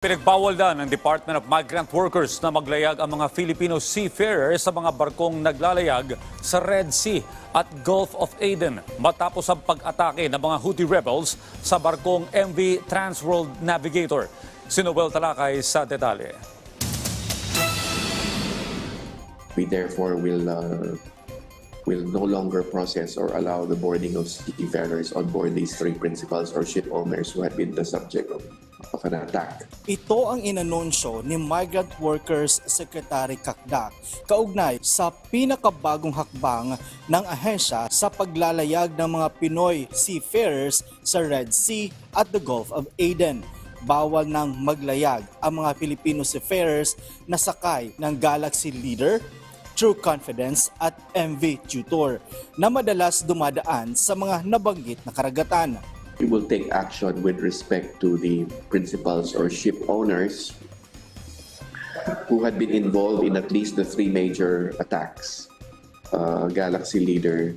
Pinagbawal na ng Department of Migrant Workers na maglayag ang mga Filipino seafarers sa mga barkong naglalayag sa Red Sea at Gulf of Aden matapos ang pag-atake ng mga Houthi rebels sa barkong MV Transworld Navigator. Si Noel Talakay sa detalye. We therefore will uh, will no longer process or allow the boarding of seafarers on board these three principals or ship owners who had been the subject of, of an attack. Ito ang inanunsyo ni Migrant Workers Secretary Kakdak kaugnay sa pinakabagong hakbang ng ahensya sa paglalayag ng mga Pinoy seafarers sa Red Sea at the Gulf of Aden. Bawal nang maglayag ang mga Filipino seafarers na sakay ng Galaxy Leader, True Confidence at MV Tutor na madalas dumadaan sa mga nabanggit na karagatan. We will take action with respect to the principals or ship owners who had been involved in at least the three major attacks uh, Galaxy Leader,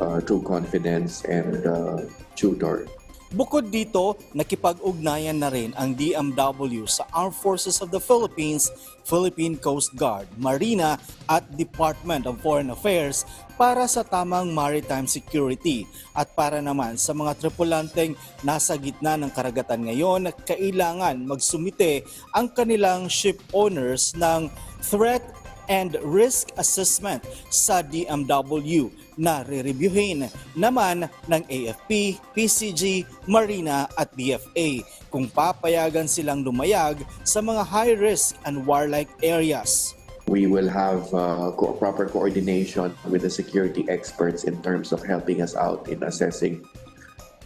uh, True Confidence, and uh, Tutor. Bukod dito, nakipag-ugnayan na rin ang DMW sa Armed Forces of the Philippines, Philippine Coast Guard, Marina at Department of Foreign Affairs para sa tamang maritime security. At para naman sa mga tripulanteng nasa gitna ng karagatan ngayon na kailangan magsumite ang kanilang ship owners ng threat and risk assessment sa DMW na re-reviewin naman ng AFP, PCG, Marina at DFA kung papayagan silang lumayag sa mga high risk and warlike areas. We will have uh, proper coordination with the security experts in terms of helping us out in assessing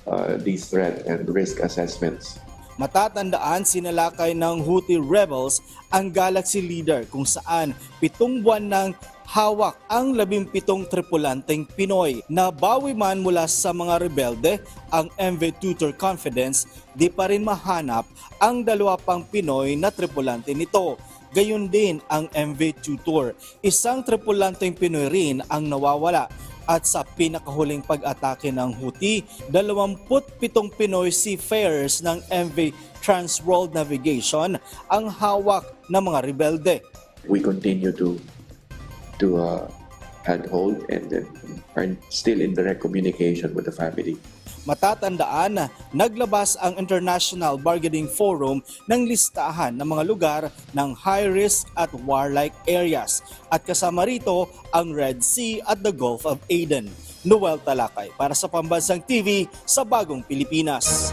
uh, these threat and risk assessments. Matatandaan sinalakay ng Houthi rebels ang Galaxy Leader kung saan pitong buwan ng hawak ang labimpitong tripulanteng Pinoy. Nabawi man mula sa mga rebelde ang MV Tutor Confidence, di pa rin mahanap ang dalawa pang Pinoy na tripulante nito. Gayon din ang MV Tutor. Isang tripulanteng Pinoy rin ang nawawala at sa pinakahuling pag-atake ng Houthi, 27 Pinoy seafarers ng MV Transworld Navigation ang hawak ng mga rebelde. We continue to to uh, handhold and uh, are still in direct communication with the family. Matatandaan na naglabas ang International Bargaining Forum ng listahan ng mga lugar ng high risk at warlike areas at kasama rito ang Red Sea at the Gulf of Aden. Noel Talakay para sa Pambansang TV sa Bagong Pilipinas.